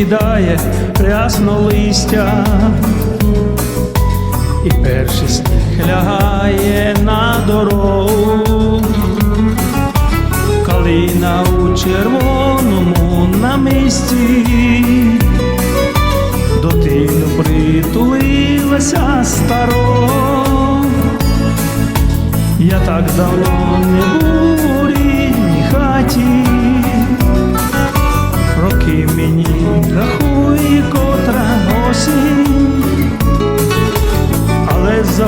розкидає рясно листя, і перший сніг лягає на дорогу, калина у червоному намисті, до тину притулилася старо. Я так давно не був у рідній хаті,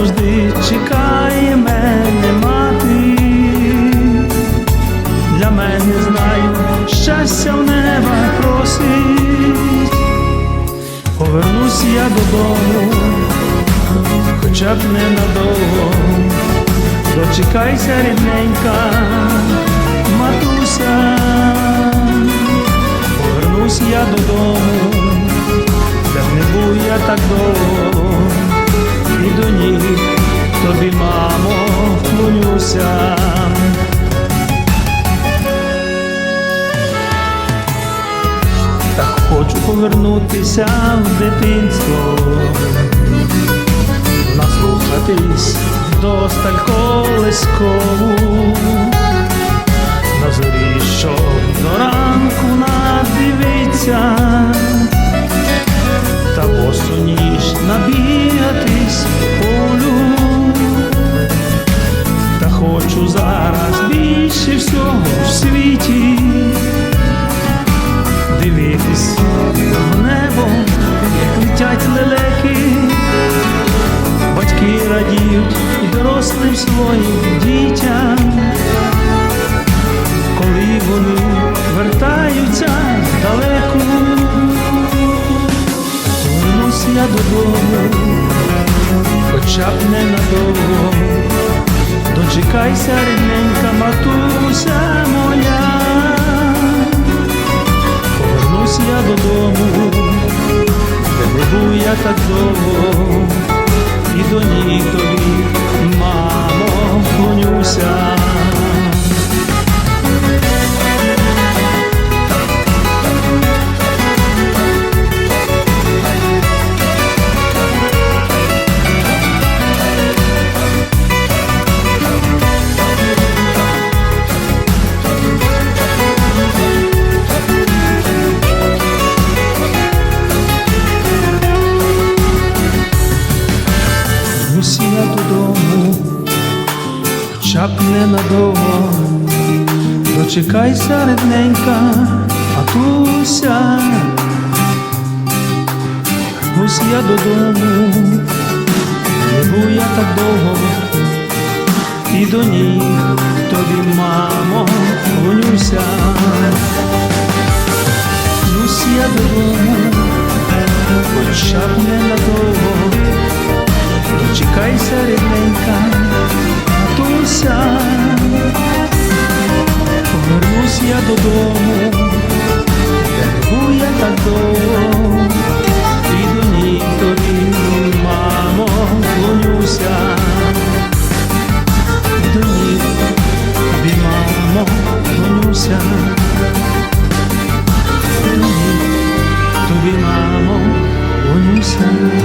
завжди чекає мене мати. Для мене знаю, щастя в неба просить, повернусь я додому, хоча б ненадовго. Дочекайся, рідненька, до ніг. Тобі, мамо, вклонюся. Так хочу повернутися в дитинство. Наслухатись до колискову, на зорі, що до ранку надивиться, хочу зараз більше всього в світі. Дивитись в небо, як летять лелеки, батьки радіють дорослим своїм дітям, коли вони вертаються далеко, повернусь я додому, хоча б ненадовго, дочекайся, рідненька матуся моя. Повернусь я додому, де був я так довго, і до ній тобі, мамо, Вернусь я додому, хоча б ненадовго, дочекайся, рідненька, матуся. Вернусь я додому, не я так довго, і до ніг тобі, мамо. Вернусь я додому, хоча б ненадовго. Дочекайся, рідненька, матуся, повернусь я додому, був я так довго, і до ніг тобі, мамо, клонюся, до ніг тобі, мамо, клонюся, до ніг тобі, мамо, клонюся.